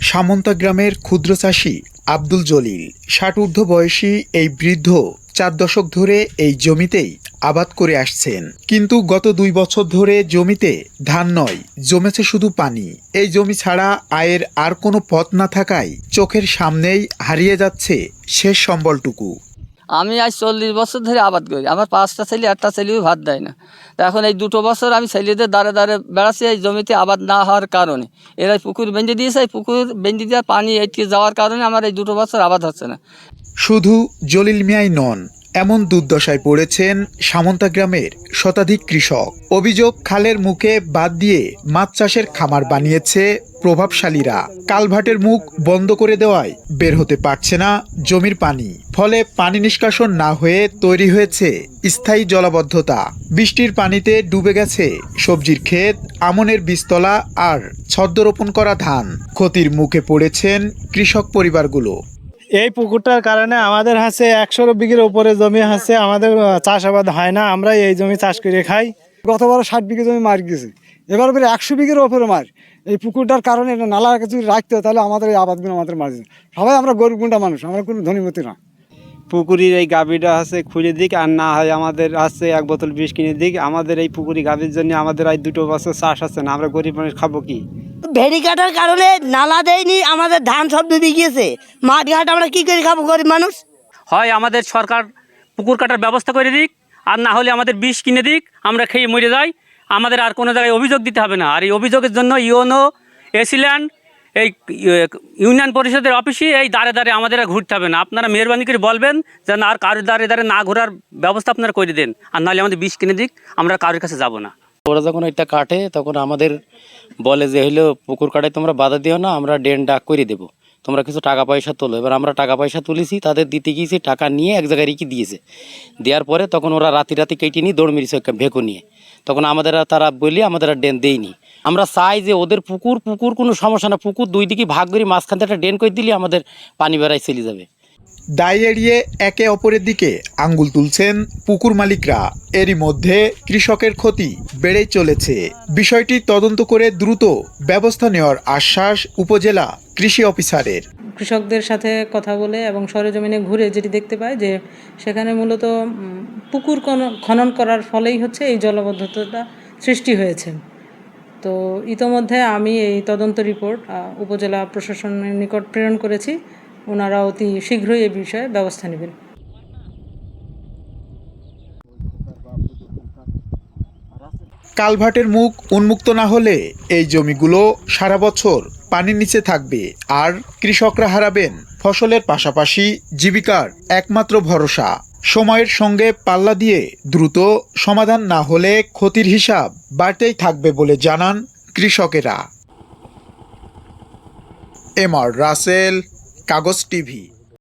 সামন্তা গ্রামের ক্ষুদ্র চাষী আব্দুল জলিল, ষাট ঊর্ধ্ব বয়সী এই বৃদ্ধ চার দশক ধরে এই জমিতেই আবাদ করে আসছেন। কিন্তু গত দুই বছর ধরে জমিতে ধান নয়, জমেছে শুধু পানি। এই জমি ছাড়া আয়ের আর কোনো পথ না থাকায় চোখের সামনেই হারিয়ে যাচ্ছে শেষ সম্বলটুকু। আমি আজ চল্লিশ বছর ধরে আবাদ করি। আমার পাঁচটা ছেলে, একটা ছেলেও ভাত দেয় না। এখন এই দুটো বছর আমি ছেলেদের দ্বারে দ্বারে বেড়াচ্ছি এই জমিতে আবাদ না হওয়ার কারণে। এরা পুকুর বেঁধে দিয়েছে, এই পুকুর বেঁধে দেওয়ার পানি এটকে যাওয়ার কারণে আমার এই দুটো বছর আবাদ হচ্ছে না। শুধু জলিল মিয়াই নন এমন দুর্দশায় পড়েছেন সামন্তা গ্রামের শতাধিক কৃষক। অভিযোগ, খালের মুখে বাদ দিয়ে মাছ চাষের খামার বানিয়েছে প্রভাবশালীরা। কালভাটের মুখ বন্ধ করে দেওয়ায় বের হতে পারছে না জমির পানি। ফলে পানি নিষ্কাশন না হয়ে তৈরি হয়েছে স্থায়ী জলাবদ্ধতা। বৃষ্টির পানিতে ডুবে গেছে সবজির ক্ষেত, আমনের বীজতলা আর ছদ্মরোপণ করা ধান। ক্ষতির মুখে পড়েছেন কৃষক পরিবারগুলো। এই পুকুরটার কারণে আমাদের হাসে একশো বিঘের উপরে জমি আছে আমাদের চাষাবাদ হয় না আমরা এই জমি চাষ করে খাই। গতবার ষাট বিঘে জমি মার গেছে। এবার বের একশো বিঘের ওপরে মার। এই পুকুরটার কারণে এটা নালা যদি রাখতে হয় তাহলে আমাদের এই আবাদগুলো আমাদের মারছে সবাই আমরা গরিব গুন্ডা মানুষ আমরা কোনো ধনীমতি না। পুকুরির এই গাভীটা আছে খুলে দিক আর না হয় আমাদের আছে এক বোতল বিষ কিনে দিক। আমাদের এই পুকুরি গাভীর জন্য আমাদের এই দুটো বছর চাষ আছে না আমরা গরিব মানুষ খাব কি? ভেড়ি কাটার কারণে নালা দেয়নি, আমাদের ধান সব ডুবে গিয়েছে। মাঠ ঘাট আমরা কি করে খাব, গরিব মানুষ? হয়, আমাদের সরকার পুকুর কাটার ব্যবস্থা করে দিক, আর না হলে আমাদের বিষ কিনে দিক, আমরা খেয়ে মরে যাই। আমাদের আর কোনো জায়গায় অভিযোগ দিতে হবে না। আর এই অভিযোগের জন্য ইউনো এসিল্যান্ড, এই ইউনিয়ন পরিষদের অফিসে এই দাঁড়ে দাঁড়ে আমাদের ঘুরতে হবে না। আপনারা মেহরবানি করে বলবেন যেন আর কারোর দাঁড়ে দাঁড়ে না ঘোরার ব্যবস্থা আপনারা করে দেন। আর নাহলে আমাদের বিষ কিনে দিক, আমরা কারোর কাছে যাব না। ওরা যখন এটা কাটে, তখন আমাদের বলে যে, হইল, পুকুর কাটায় তোমরা বাধা দিও না, আমরা ড্রেন ডাক করে দেবো। তোমরা কিছু টাকা পয়সা তোলো। এবার আমরা টাকা পয়সা তুলেছি, তাদের দিতে গিয়েছি, টাকা নিয়ে এক জায়গায় রেখে দিয়েছে। দেওয়ার পরে তখন ওরা রাতি রাতি কেটে নিয়ে দৌড় মেরেছে ভেকু নিয়ে। তখন আমাদের তারা বলি আমাদের ড্রেন দেয়নি। আমরা চাই যে, ওদের পুকুর পুকুর কোনো সমস্যা না, পুকুর দুই দিকে ভাগ করে মাঝখান থেকে একটা ড্রেন করে দিলে আমাদের পানি বেড়ায় চলে যাবে। দায় এড়িয়ে একে অপরের দিকে আঙ্গুল তুলছেন পুকুর মালিকরা। এরই মধ্যে কৃষকের ক্ষতি বেড়েই চলেছে। বিষয়টি তদন্ত করে দ্রুত ব্যবস্থা নেওয়ার আশ্বাস উপজেলা কৃষি অফিসারের। কৃষকদের সাথে কথা বলে এবং সরেজমিনে ঘুরে যেটি দেখতে পাই যে সেখানে মূলত পুকুর খনন করার ফলেই হচ্ছে এই জলবদ্ধতাটা সৃষ্টি হয়েছে। তো ইতোমধ্যে আমি এই তদন্ত রিপোর্ট উপজেলা প্রশাসনের নিকট প্রেরণ করেছি। ওনারা অতি শীঘ্রই এ বিষয়ে ব্যবস্থা নেবেন। কালভাটের মুখ উন্মুক্ত না হলে এই জমিগুলো সারা বছর পানির নিচে থাকবে আর কৃষকরা হারাবেন। ফসলের পাশাপাশি জীবিকার একমাত্র ভরসা। সময়ের সঙ্গে পাল্লা দিয়ে দ্রুত সমাধান না হলে ক্ষতির হিসাব বাড়তেই থাকবে বলে জানান কৃষকেরা। এম আর রাসেল কাগজ টিভি।